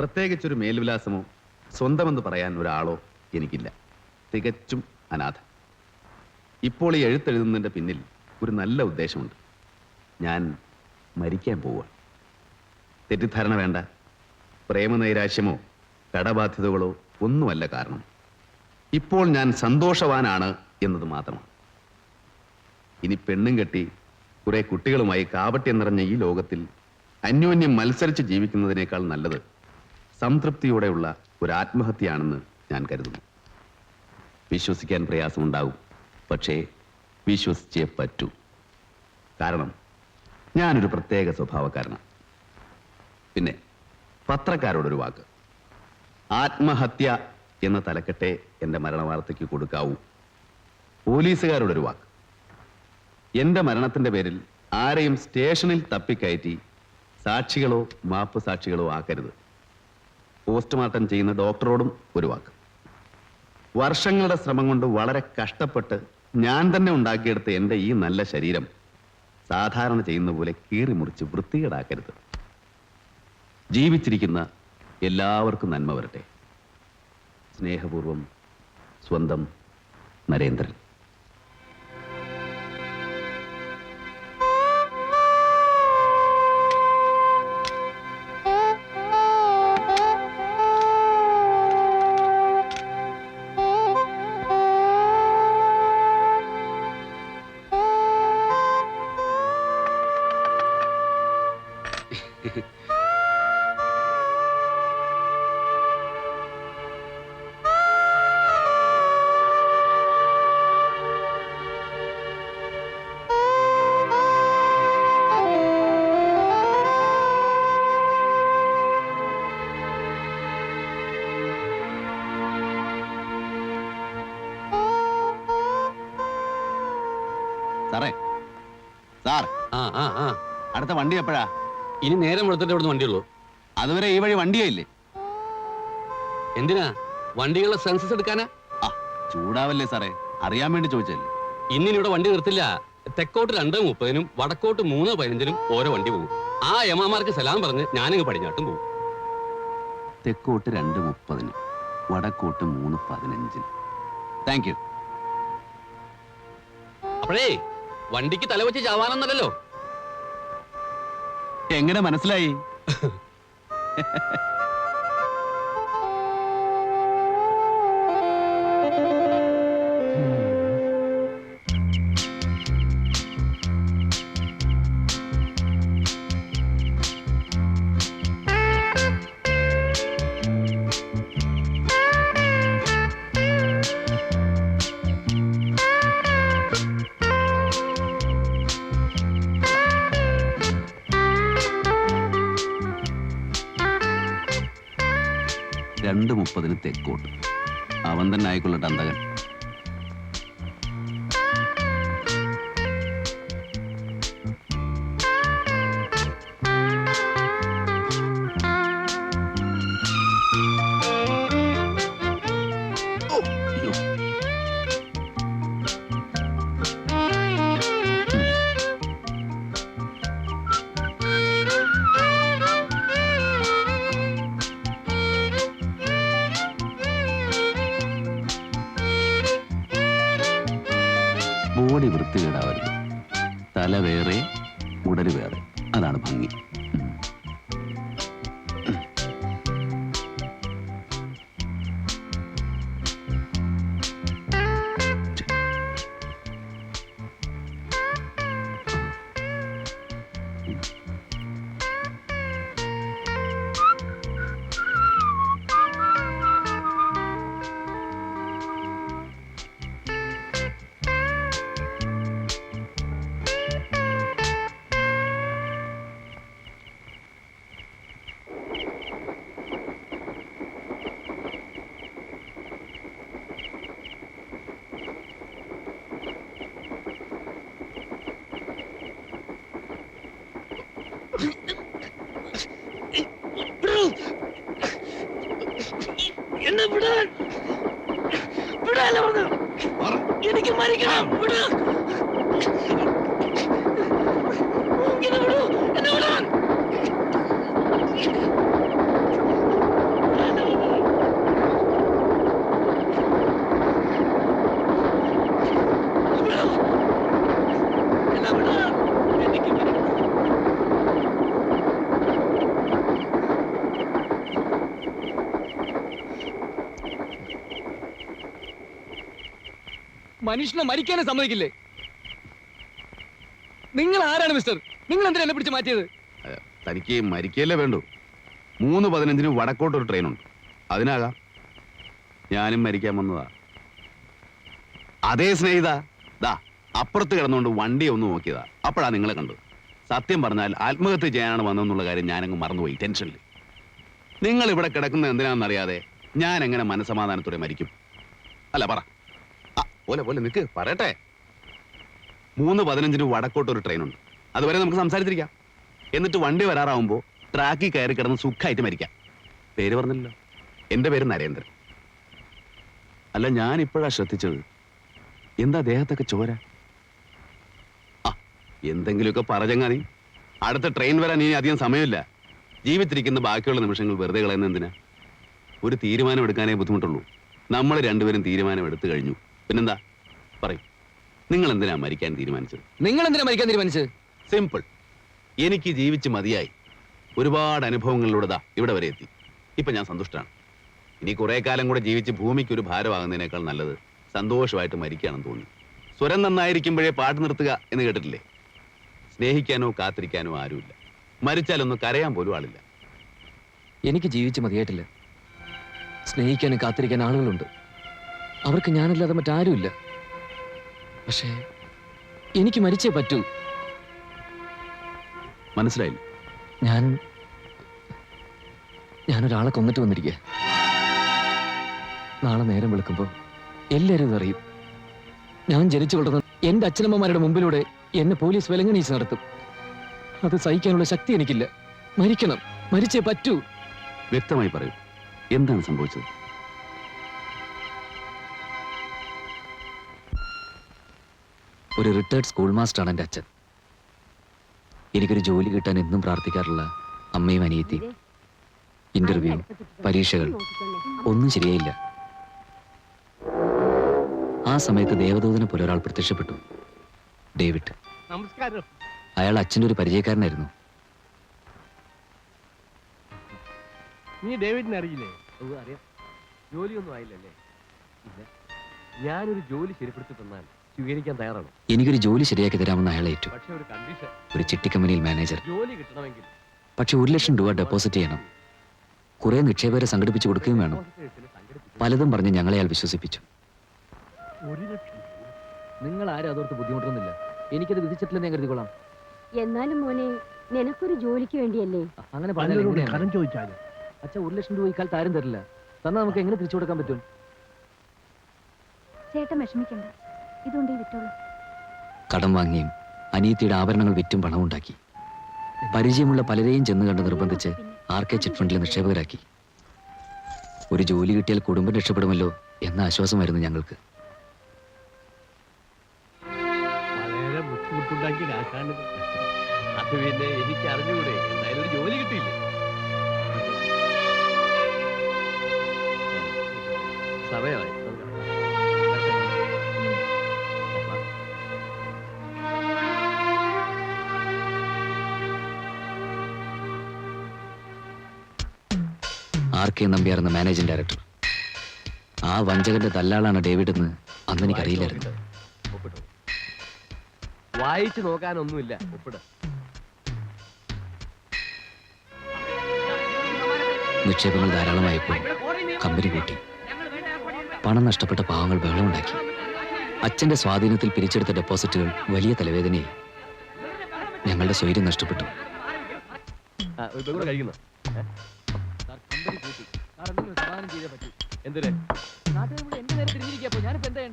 പ്രത്യേകിച്ചൊരു മേൽവിലാസമോ സ്വന്തമെന്ന് പറയാൻ ഒരാളോ എനിക്കില്ല. തികച്ചും അനാഥ ഇപ്പോൾ ഈ എഴുത്തെഴുതുന്നതിന്റെ പിന്നിൽ ഒരു നല്ല ഉദ്ദേശമുണ്ട്. ഞാൻ മരിക്കാൻ പോവുക തെറ്റിദ്ധാരണ വേണ്ട. പ്രേമനൈരാശ്യമോ കടബാധ്യതകളോ ഒന്നുമല്ല കാരണം. ഇപ്പോൾ ഞാൻ സന്തോഷവാനാണ് എന്നത് മാത്രമാണ്. ഇനി പെണ്ണും കെട്ടി കുറെ കുട്ടികളുമായി കാപട്യം നിറഞ്ഞ ഈ ലോകത്തിൽ അന്യോന്യം മത്സരിച്ച് ജീവിക്കുന്നതിനേക്കാൾ നല്ലത് സംതൃപ്തിയോടെയുള്ള ഒരു ആത്മഹത്യയാണെന്ന് ഞാൻ കരുതുന്നു. വിശ്വസിക്കാൻ പ്രയാസമുണ്ടാവും പക്ഷേ വിശ്വസിച്ചേ പറ്റൂ. കാരണം ഞാനൊരു പ്രത്യേക സ്വഭാവക്കാരനാണ്. പിന്നെ പത്രക്കാരോടൊരു വാക്ക്. ആത്മഹത്യ എന്ന തലക്കെട്ടെ എന്റെ മരണവാർത്തയ്ക്ക് കൊടുക്കാവൂ. പോലീസുകാരോടൊരു വാക്ക്. എന്റെ മരണത്തിന്റെ പേരിൽ ആരെയും സ്റ്റേഷനിൽ തപ്പിക്കയറ്റി സാക്ഷികളോ മാപ്പ് സാക്ഷികളോ ആക്കരുത്. പോസ്റ്റ്മോർട്ടം ചെയ്യുന്ന ഡോക്ടറോടും ഒരു വാക്ക്. വർഷങ്ങളുടെ ശ്രമം കൊണ്ട് വളരെ കഷ്ടപ്പെട്ട് ഞാൻ തന്നെ ഉണ്ടാക്കിയെടുത്ത എന്റെ ഈ നല്ല ശരീരം സാധാരണ ചെയ്യുന്ന പോലെ കീറി മുറിച്ച് വൃത്തികേടാക്കരുത്. ജീവിച്ചിരിക്കുന്ന എല്ലാവർക്കും നന്മ വരട്ടെ. സ്നേഹപൂർവം സ്വന്തം നരേന്ദ്രൻ. സാറേ. സാർ. ആ ആ ആ. അടുത്ത വണ്ടി എപ്പോഴാ? ഇനി നേരം വെളുത്തിട്ട് ഇവിടുന്ന് വണ്ടിയുള്ളൂ അതുവരെ ഈ വഴി വണ്ടിയായില്ലേ എന്തിനാ? വണ്ടികളുടെ സെൻസസ് എടുക്കാനാ? ആ ചൂടാവല്ലേ സാറേ. അറിയാൻ വേണ്ടി ചോദിച്ചല്ലേ ഇന്നിനി ഇവിടെ വണ്ടി നിർത്തില്ല. തെക്കോട്ട് രണ്ട് മുപ്പതിനും വടക്കോട്ട് മൂന്ന് പതിനഞ്ചിനും ഓരോ വണ്ടി പോകും. ആ യമാമാർക്ക് സലാം പറഞ്ഞ് ഞാനിങ്ങ് പടിഞ്ഞാട്ടും പോകും. തെക്കോട്ട് രണ്ട് മുപ്പതിന് വടക്കോട്ട് മൂന്ന് പതിനഞ്ചിന്. Thank you. അപ്പോഴേ വണ്ടിക്ക് തലവെച്ച് ചാവാനൊന്നല്ലല്ലോ. എങ്ങനെ മനസ്സിലായി? രണ്ട് മുപ്പതിന് തെക്കോട്ട്. അവൻ തന്നെ ആയിക്കൊള്ളട്ടെ അന്തകൻ. വൃത്തികേടാവരുത് തല വേറെ ഉടൽ വേറെ. അതാണ് ഭംഗി. വിടാല്ല എനിക്ക് മരിക്കണം. വിടാ എന്നെ വിടൂ എന്നെ വിടാൻ മനുഷ്യനെ മരിക്കാനും സമ്മതിക്കില്ലേ? നിങ്ങൾ ആരാണ് മിസ്റ്റർ നിങ്ങൾ എന്തിനാ എന്നെ പിടിച്ച് മാറ്റിയത്? തനിക്ക് മരിക്കല്ലേ വേണ്ടു. മൂന്ന് പതിനഞ്ചിന് വടക്കോട്ടൊരു ട്രെയിനുണ്ട് അതിനാകാം ഞാനും മരിക്കാൻ വന്നതാ. അതേ സ്നേഹിത. ദാ അപ്പുറത്ത് കിടന്നുകൊണ്ട് വണ്ടി ഒന്ന് നോക്കിയതാ. അപ്പോഴാ നിങ്ങളെ കണ്ടത്. സത്യം പറഞ്ഞാൽ ആത്മഹത്യ ചെയ്യാനാണ് വന്നതെന്നുള്ള കാര്യം ഞാനങ്ങ് മറന്നുപോയി ടെൻഷനിൽ നിങ്ങൾ ഇവിടെ കിടക്കുന്നത് എന്തിനാണെന്നറിയാതെ ഞാൻ എങ്ങനെ മനസമാധാനത്തോടെ മരിക്കും? അല്ല പറ. പോലെ പോലെ നിൽക്ക് പറയട്ടെ. മൂന്ന് പതിനഞ്ചിന് വടക്കോട്ട് ഒരു ട്രെയിനുണ്ട് അതുവരെ നമുക്ക് സംസാരിച്ചിരിക്കാം. എന്നിട്ട് വണ്ടി വരാറാവുമ്പോൾ ട്രാക്കിൽ കയറി കിടന്ന് സുഖമായിട്ട് മരിക്കാം. പേര് പറഞ്ഞല്ലോ എന്റെ പേര് നരേന്ദ്രൻ. അല്ല ഞാൻ ഇപ്പോഴാ ശ്രദ്ധിച്ചത്. എന്താ ദേഹത്തൊക്കെ ചോര? എന്തെങ്കിലുമൊക്കെ നീ. അടുത്ത ട്രെയിൻ വരാൻ ഇനി അധികം സമയമില്ല. ജീവിച്ചിരിക്കുന്ന ബാക്കിയുള്ള നിമിഷങ്ങൾ വെറുതെ കളയുന്ന എന്തിനാ ഒരു തീരുമാനം എടുക്കാനേ ബുദ്ധിമുട്ടുള്ളൂ. നമ്മൾ രണ്ടുപേരും തീരുമാനം എടുത്തു കഴിഞ്ഞു. പിന്നെന്താ? പറയും. നിങ്ങൾ എന്തിനാ മരിക്കാൻ തീരുമാനിച്ചത്? നിങ്ങൾ എന്തിനാ മരിക്കാൻ തീരുമാനിച്ചത്? സിമ്പിൾ. എനിക്ക് ജീവിച്ച് മതിയായി. ഒരുപാട് അനുഭവങ്ങളിലൂടെ ദാ ഇവിടെ വരെ എത്തി. ഇപ്പൊ ഞാൻ സന്തുഷ്ടാണ് ഇനി കുറെ കാലം കൂടെ ജീവിച്ച് ഭൂമിക്ക് ഒരു ഭാരമാകുന്നതിനേക്കാൾ നല്ലത് സന്തോഷമായിട്ട് മരിക്കുകയാണെന്ന് തോന്നി സ്വരം നന്നായിരിക്കുമ്പോഴേ പാട്ട് നിർത്തുക എന്ന് കേട്ടിട്ടില്ലേ? സ്നേഹിക്കാനോ കാത്തിരിക്കാനോ ആരുമില്ല. മരിച്ചാലൊന്നും കരയാൻ പോലും ആളില്ല. എനിക്ക് ജീവിച്ച് മതിയായിട്ടില്ല. സ്നേഹിക്കാനും കാത്തിരിക്കാൻ ആളുകളുണ്ട്. അവർക്ക് ഞാനല്ലാതെ മറ്റാരുമില്ല. പക്ഷേ എനിക്ക് മരിച്ചേ പറ്റൂ. മനസ്സിലായി ഞാൻ ഞാനൊരാളെ കൊന്നിട്ട് വന്നിരിക്കുക നാളെ നേരം വിളിക്കുമ്പോൾ എല്ലാവരും ഇതറിയും ഞാൻ ജനിച്ചു വളർന്ന എന്റെ അച്ഛനമ്മമാരുടെ മുമ്പിലൂടെ എന്നെ പോലീസ് വിലങ്ങണീച്ച് നടത്തും. അത് സഹിക്കാനുള്ള ശക്തി എനിക്കില്ല. മരിക്കണം. മരിച്ചേ പറ്റൂ. വ്യക്തമായി പറയൂ. എന്താണ് സംഭവിച്ചത്? ഒരു റിട്ടയർഡ് സ്കൂൾ മാസ്റ്ററാണ് എന്റെ അച്ഛൻ. എനിക്കൊരു ജോലി കിട്ടാൻ എന്നും പ്രാർത്ഥിക്കാറുള്ള അമ്മയും അനിയത്തിയും ഇന്റർവ്യൂ പരീക്ഷകൾ ഒന്നും ശരിയായില്ല. ആ സമയത്ത് ദേവദൂതനെ പോലെ ഒരാൾ പ്രത്യക്ഷപ്പെട്ടു. ഡേവിഡ്. നമസ്കാരം. അയാൾ അച്ഛന്റെ ഒരു പരിചയക്കാരനായിരുന്നു. നീ ഡേവിഡിനെ അറിയില്ലേ? അറിയാം. ജോലിയൊന്നും ആയില്ലല്ലേ? ഇല്ല. ഞാനൊരു ജോലി ശരിപ്പെടുത്തി തന്നാൽ സ്വീകരിക്കാൻ തയ്യാറാണ്. എനിക്കൊരു ജോലി ശരിയാക്കി തരാമെന്ന് അയാൾ ഏറ്റു. പക്ഷേ ഒരു കണ്ടീഷൻ ഒരു ചിട്ടി കമ്പനിയിൽ മാനേജർ ജോലി കിട്ടണമെങ്കിൽ പക്ഷെ ഒരു ലക്ഷം രൂപ ഡെപ്പോസിറ്റ് ചെയ്യണം. കുറെ നിക്ഷേപകരെ സംഘടിപ്പിച്ചു കൊടുക്കുകയും വേണം. പലതും പറഞ്ഞ് ഞങ്ങളെ അയാൾ വിശ്വസിപ്പിച്ചു. ഒരു ലക്ഷം നിങ്ങൾ ആരും അതോർത്ത് ബുദ്ധിമുട്ടൊന്നുമില്ല. എനിക്കത് വിധിച്ചിട്ടില്ലെന്ന് ഞാൻ കരുതിക്കൊള്ളാം എന്നാലും മോനെ നിനക്കൊരു ജോലിക്ക് വേണ്ടിയല്ലേ? അങ്ങനെ പലരോട് കരം ചോദിച്ചാലും. അച്ഛ ഒരു ലക്ഷം രൂപ ഇക്കാലത്ത് ആരും തരില്ല. തന്നാൽ നമുക്ക് എങ്ങനെ തിരിച്ചു കൊടുക്കാൻ പറ്റും? ചേട്ടൻ വിഷമിക്കണ്ട. ഇതുകൊണ്ട് വിറ്റോളൂ വിട്ടോളൂ കടം വാങ്ങിയും അനിയത്തിയുടെ ആഭരണങ്ങൾ വിറ്റും പണമുണ്ടാക്കി പരിചയമുള്ള പലരെയും ചെന്ന് കണ്ട് നിർബന്ധിച്ച് ആർ കെ ചിറ്റ് ഫണ്ടിൽ നിക്ഷേപകരാക്കി. ഒരു ജോലി കിട്ടിയാൽ കുടുംബം രക്ഷപ്പെടുമല്ലോ എന്ന ആശ്വാസമായിരുന്നു ഞങ്ങൾക്ക്. അത് പിന്നെ എനിക്ക് അറിഞ്ഞുകൂടെ എന്തായാലും ഒരു ജോലി കിട്ടിയില്ലേ? സമയമായി. കെ നമ്പ്യാർ എന്ന മാനേജിംഗ് ഡയറക്ടർ ആ വഞ്ചകന്റെ തല്ലാളാണ് ഡേവിഡ് എന്ന് അന്ന് എനിക്കറിയില്ലായിരുന്നു വായിച്ചു നോക്കാനൊന്നുമില്ല. നിക്ഷേപങ്ങൾ ധാരാളമായപ്പോൾ കമ്പനി കൂട്ടി. പണം നഷ്ടപ്പെട്ട പാവങ്ങൾ ബഹളമുണ്ടാക്കി. അച്ഛന്റെ സ്വാധീനത്തിൽ പിരിച്ചെടുത്ത ഡെപ്പോസിറ്റുകൾ വലിയ തലവേദനയായി. ഞങ്ങളുടെ സ്വൈര്യം നഷ്ടപ്പെട്ടു. കഴിക്കുന്നു? എന്തിന്?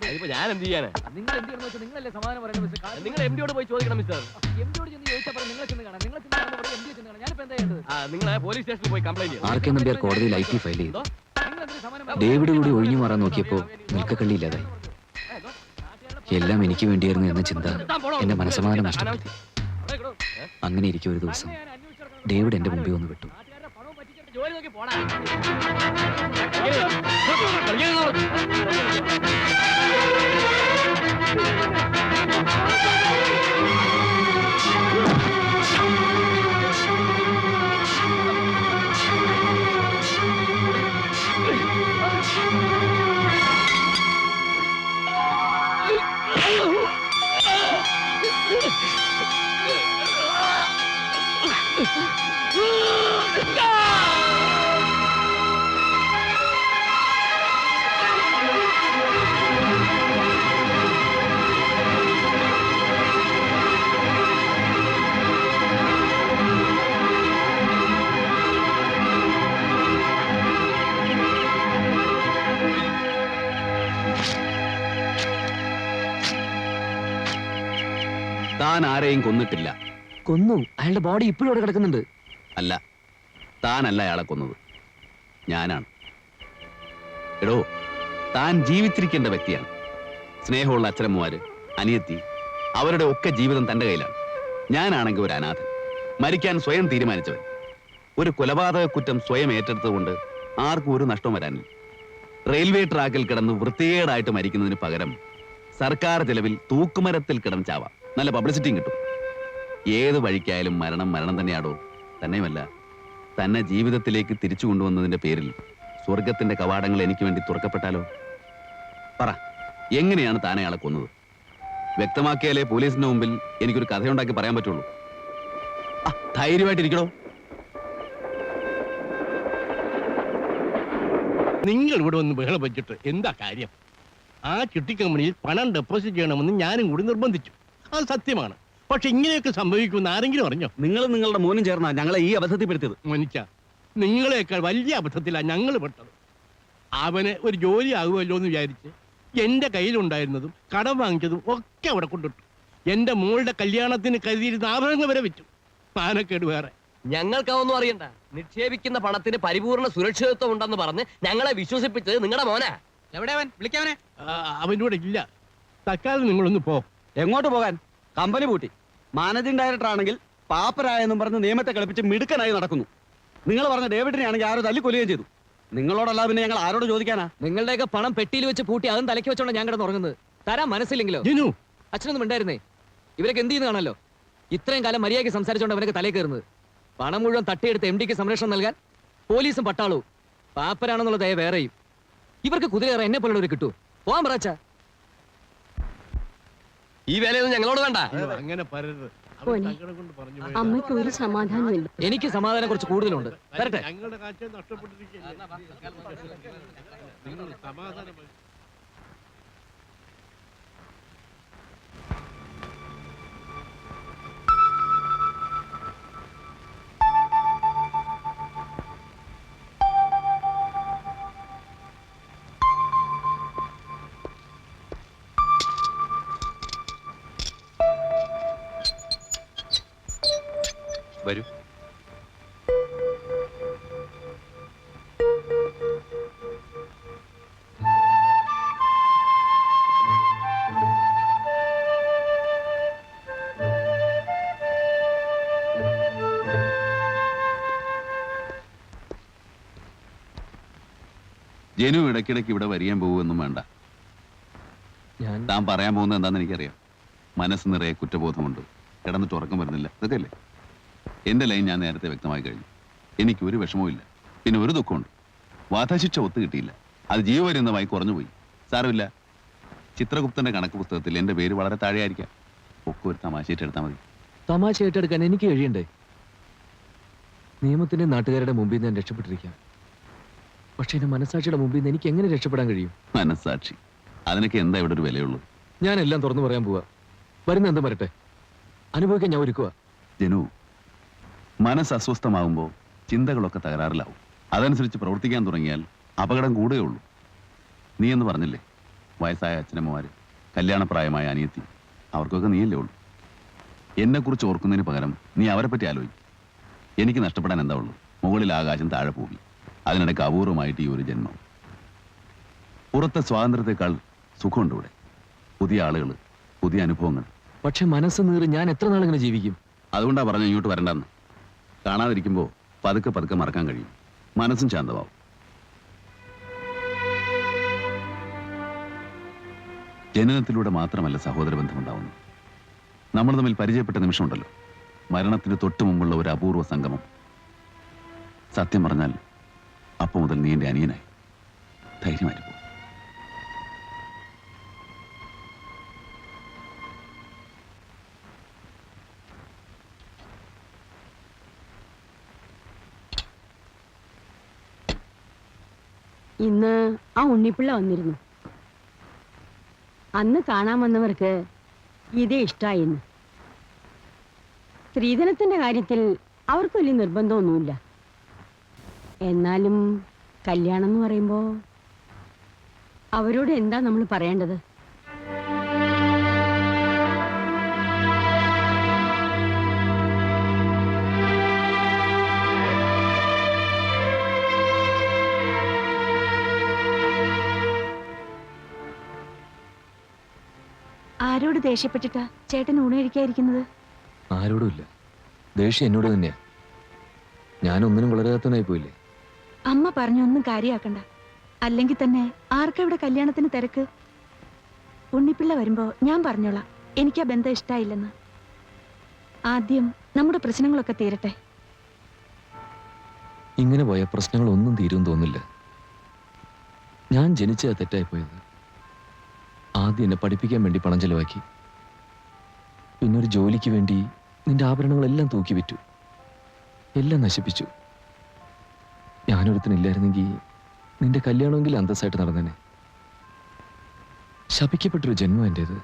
അതിപ്പോ ഞാൻ എന്ത് ചെയ്യാനാ? നിങ്ങൾ എം ഡിയോട് പോയി ചോദിക്കണം മിസ്റ്റർ. ആ നിങ്ങൾ പോലീസ് സ്റ്റേഷനിൽ പോയി കംപ്ലൈന്റ് ചെയ്യണം ആർ കെ നമ്പ്യാർ കോടതിയിൽ ഐ ടി ഫയൽ ചെയ്തു. ഡേവിഡ് കൂടി ഒഴിഞ്ഞു മാറാൻ നോക്കിയപ്പോൾ നിൽക്കക്കള്ളിയില്ലാതായി. എല്ലാം എനിക്ക് വേണ്ടിയായിരുന്നു എന്ന ചിന്ത എന്റെ മനസ്സമാനം നഷ്ടപ്പെടുത്തി അങ്ങനെ ഇരിക്കും ഒരു ദിവസം. ഡേവിഡ് എന്റെ മുമ്പിൽ വന്ന് വിട്ടു ജോലി പോടാ. താൻ ആരെയും കൊന്നിട്ടില്ല. കൊന്നു? അയാളുടെ ബോഡി ഇപ്പോഴും അവിടെ കിടക്കുന്നുണ്ട്. അല്ല താനല്ല അയാളെ കൊന്നത്. ഞാനാണ്. എടോ താൻ ജീവിച്ചിരിക്കേണ്ട വ്യക്തിയാണ്. സ്നേഹമുള്ള അച്ഛനമ്മമാര് അനിയത്തി അവരുടെ ഒക്കെ ജീവിതം തന്റെ കയ്യിലാണ്. ഞാനാണെങ്കിൽ ഒരു അനാഥൻ. മരിക്കാൻ സ്വയം തീരുമാനിച്ചവൻ. ഒരു കൊലപാതക കുറ്റം സ്വയം ഏറ്റെടുത്തുകൊണ്ട് ആർക്കും ഒരു നഷ്ടം വരാനില്ല. റെയിൽവേ ട്രാക്കിൽ കിടന്ന് വൃത്തികേടായിട്ട് മരിക്കുന്നതിന് പകരം സർക്കാർ ചെലവിൽ തൂക്കുമരത്തിൽ കിടന്ന് ചാവാം. നല്ല പബ്ലിസിറ്റിയും കിട്ടും. ഏത് വഴിക്കായാലും മരണം മരണം തന്നെയാടോ? തന്നെയുമല്ല. തന്നെ ജീവിതത്തിലേക്ക് തിരിച്ചു കൊണ്ടുവന്നതിന്റെ പേരിൽ സ്വർഗത്തിന്റെ കവാടങ്ങൾ എനിക്ക് വേണ്ടി തുറക്കപ്പെട്ടാലോ? പറ എങ്ങനെയാണ് താൻ അയാളെ കൊന്നത്? വ്യക്തമാക്കിയാലേ പോലീസിന്റെ മുമ്പിൽ എനിക്കൊരു കഥയുണ്ടാക്കി പറയാൻ പറ്റുള്ളൂ. ധൈര്യമായിട്ടിരിക്കണോ നിങ്ങൾ ഇവിടെ ഒന്ന് ബഹളം വെച്ചിട്ട് എന്താ കാര്യം? ആ ചിട്ടി കമ്പനിയിൽ പണം ഡെപ്പോസിറ്റ് ചെയ്യണമെന്ന് ഞാനും കൂടി നിർബന്ധിച്ചു. അത് സത്യമാണ്. പക്ഷെ ഇങ്ങനെയൊക്കെ സംഭവിക്കുമെന്ന് ആരെങ്കിലും അറിഞ്ഞോ? നിങ്ങൾ നിങ്ങളുടെ മോനും ചേർന്നാ ഞങ്ങളെ ഈ അബദ്ധത്തിൽപ്പെടുത്തിയത് മോനിച്ച നിങ്ങളെക്കാൾ വലിയ അബദ്ധത്തിലാണ് ഞങ്ങൾ പെട്ടത്. അവന് ഒരു ജോലി ആകുമല്ലോ എന്ന് വിചാരിച്ച് എന്റെ കയ്യിലുണ്ടായിരുന്നതും കടം വാങ്ങിച്ചതും ഒക്കെ അവിടെ കൊണ്ടിട്ടു. എന്റെ മോളുടെ കല്യാണത്തിന് കരുതിയിരുന്ന ആഭരണങ്ങൾ വരെ വെച്ചു മാനക്കേട് വേറെ. ഞങ്ങൾക്കൊന്നും അറിയണ്ട. നിക്ഷേപിക്കുന്ന പണത്തിന് പരിപൂർണ സുരക്ഷിതത്വം ഉണ്ടെന്ന് പറഞ്ഞ് ഞങ്ങളെ വിശ്വസിപ്പിച്ചത് നിങ്ങളുടെ മോനാ. വിളിക്കാവനെ ആ, അവനോട് ഇല്ല. തൽക്കാലം നിങ്ങളൊന്ന് പോ. എങ്ങോട്ട് പോകാൻ? കമ്പനി പൂട്ടി. മാനേജിംഗ് ഡയറക്ടർ ആണെങ്കിൽ പാപ്പരായെന്നും പറഞ്ഞ് നിയമത്തെ കളിപ്പിച്ച് മിടുക്കനായി നടക്കുന്നു. നിങ്ങൾ പറഞ്ഞ ഡേവിഡിനെ ആണെങ്കിൽ ആരോ തല്ലിക്കൊല്ലുകയും ചെയ്തു. നിങ്ങളോടല്ല പിന്നെ ഞങ്ങൾ ആരോട് ചോദിക്കാനാ? നിങ്ങളുടെയൊക്കെ പണം പെട്ടിയിൽ വെച്ച് പൂട്ടി അതും തലയ്ക്ക് വെച്ചോണ്ട് ഞാൻ കിടന്ന് ഉറങ്ങുന്നത്. തരാൻ മനസ്സില്ലെങ്കിലോ? ജിനു. അച്ഛനൊന്നും ഉണ്ടായിരുന്നേ ഇവരൊക്കെ എന്ത് ചെയ്യുന്ന കാണല്ലോ ഇത്രയും കാലം മര്യാദയ്ക്ക് സംസാരിച്ചോണ്ട് അവനൊക്കെ തലേ കയറുന്നത്. പണം മുഴുവൻ തട്ടിയെടുത്ത് എം ഡിക്ക് സംരക്ഷണം നൽകാൻ പോലീസും പട്ടാളവും. പാപ്പരാണെന്നുള്ള ദയ വേറെയും. ഇവർക്ക് കുതിരയേറെ എന്നെ പോലുള്ളവർ കിട്ടൂ പോവാൻ പറച്ച ഈ വേലയൊന്നും ഞങ്ങളോട് വേണ്ട. അങ്ങനെ പറയരുത്. പോനെ. അമ്മയ്ക്ക് ഒരു സമാധാനമില്ല. എനിക്ക് സമാധാനം കുറച്ച് കൂടുതലുണ്ട്. വരട്ടെ. ഞങ്ങളുടെ കാഴ്ച. വരൂ. ജനു ഇടയ്ക്കിടയ്ക്ക് ഇവിടെ വരിയാൻ പോകുമെന്നും വേണ്ട. ഞാൻ താൻ പറയാൻ പോകുന്നത് എന്താണെന്ന് എനിക്കറിയാം. മനസ്സ് നിറയെ കുറ്റബോധമുണ്ട്. കിടന്നിട്ട് ഉറക്കം വരുന്നില്ല. ഇതൊക്കെ എന്റെ ലൈൻ ഞാൻ നേരത്തെ വ്യക്തമായി കഴിഞ്ഞു. എനിക്ക് ഒരു വിഷമവും ഇല്ല. പിന്നെ ഒരു ദുഃഖമുണ്ട്. വധശിക്ഷ ഒത്തു കിട്ടിയില്ല. അത് ജീവപര്യന്തമായി കുറഞ്ഞുപോയി. സാരമില്ല. ചിത്രഗുപ്തന്റെ കണക്ക് പുസ്തകത്തിൽ എന്റെ പേര് വളരെ താഴെയായിരിക്കാം. ഒക്കെ ഒരു തമാശയിട്ട് എടുത്താൽ മതി. തമാശ ഏറ്റെടുക്കാൻ എനിക്ക് കഴിയണ്ടേ? നിയമത്തിന്റെ നാട്ടുകാരുടെ മുമ്പിൽ നിന്ന് ഞാൻ രക്ഷപ്പെട്ടിരിക്കാം. പക്ഷെ എന്റെ മനസാക്ഷിയുടെ മുമ്പിൽ നിന്ന് എനിക്ക് എങ്ങനെ രക്ഷപ്പെടാൻ കഴിയും? മനസ്സാക്ഷി. അതിനൊക്കെ എന്താ ഇവിടെ ഒരു വിലയുള്ളൂ? ഞാൻ എല്ലാം തുറന്നു പറയാൻ പോവാ. വരുന്ന എന്തും വരട്ടെ. അനുഭവിക്കാൻ ഞാൻ ഒരുക്കുക ജനു മനസ്സ് അസ്വസ്ഥമാകുമ്പോൾ ചിന്തകളൊക്കെ തകരാറിലാവും. അതനുസരിച്ച് പ്രവർത്തിക്കാൻ തുടങ്ങിയാൽ അപകടം ഉള്ളൂ. നീ എന്ന് പറഞ്ഞില്ലേ? വയസ്സായ അച്ഛനമ്മമാര് കല്യാണപ്രായമായ അനിയത്തി അവർക്കൊക്കെ നീയല്ലേ ഉള്ളൂ. എന്നെക്കുറിച്ച് ഓർക്കുന്നതിന് പകരം നീ അവരെ പറ്റി ആലോചിക്കും. എനിക്ക് നഷ്ടപ്പെടാൻ എന്താ ഉള്ളൂ? മുകളിൽ ആകാശം താഴെ പോകി അതിനിടയ്ക്ക് അപൂർവമായിട്ട് ഈ ഒരു ജന്മം. പുറത്തെ സ്വാതന്ത്ര്യത്തെക്കാൾ സുഖമുണ്ട് ഇവിടെ. പുതിയ ആളുകൾ പുതിയ അനുഭവങ്ങൾ. പക്ഷെ മനസ്സ് നീറി ഞാൻ എത്ര നാളിങ്ങനെ ജീവിക്കും? അതുകൊണ്ടാണ് പറഞ്ഞു ഇങ്ങോട്ട് വരണ്ടെന്ന്. കാണാതിരിക്കുമ്പോൾ പതുക്കെ പതുക്കെ മറക്കാൻ കഴിയും. മനസ്സും ശാന്തമാവും. ജനനത്തിലൂടെ മാത്രമല്ല സഹോദര ബന്ധമുണ്ടാവുന്നു നമ്മൾ തമ്മിൽ പരിചയപ്പെട്ട നിമിഷമുണ്ടല്ലോ. മരണത്തിന് തൊട്ടു മുമ്പുള്ള ഒരു അപൂർവ സംഗമം. സത്യം പറഞ്ഞാൽ അപ്പം മുതൽ നീ എന്റെ അനിയനായി. ധൈര്യമായിരിക്കും ഇന്ന് ആ ഉണ്ണിപ്പിള്ള വന്നിരുന്നു. അന്ന് കാണാൻ വന്നവർക്ക് ഇതേ ഇഷ്ടായിന്ന്. സ്ത്രീധനത്തിന്റെ കാര്യത്തിൽ അവർക്ക് വലിയ നിർബന്ധമൊന്നുമില്ല. എന്നാലും കല്യാണം എന്ന് പറയുമ്പോ അവരോട് എന്താ നമ്മൾ പറയേണ്ടത്? ആരോട് ദേഷ്യപ്പെട്ടിട്ടാ ചേട്ടൻ ഊണ് കഴിക്കാതിരിക്കുന്നത്? ആരോടുമില്ല ദേഷ്യം എന്നോട് തന്നെയാ. ഞാനൊന്നിനും വളരാത്തവനായി പോയില്ലേ? അമ്മ പറഞ്ഞൊന്നും കാര്യാക്കണ്ട. അല്ലെങ്കിൽ തന്നെ ആർക്കവിടെ കല്യാണത്തിന് തിരക്ക്? ഉണ്ണിപ്പിള്ള വരുമ്പോ ഞാൻ പറഞ്ഞോളാം. എനിക്ക് ആ ബന്ധം ഇഷ്ടായില്ലെന്ന്. ആദ്യം നമ്മുടെ പ്രശ്നങ്ങളൊക്കെ തീരട്ടെ. ഇങ്ങനെ പോയ പ്രശ്നങ്ങളൊന്നും തീരും തോന്നില്ല. ഞാൻ ജനിച്ച തെറ്റായി പോയത്. ആദ്യം എന്നെ പഠിപ്പിക്കാൻ വേണ്ടി പണം ചെലവാക്കി. പിന്നെ ഒരു ജോലിക്ക് വേണ്ടി നിന്റെ ആഭരണങ്ങളെല്ലാം തൂക്കി വിറ്റു. എല്ലാം നശിപ്പിച്ചു. ഞാനൊരുത്തനില്ലായിരുന്നെങ്കിൽ നിന്റെ കല്യാണമെങ്കിലും അന്തസ്സായിട്ട് നടന്നേനെ. ശപിക്കപ്പെട്ടൊരു ജന്മം എന്റേത്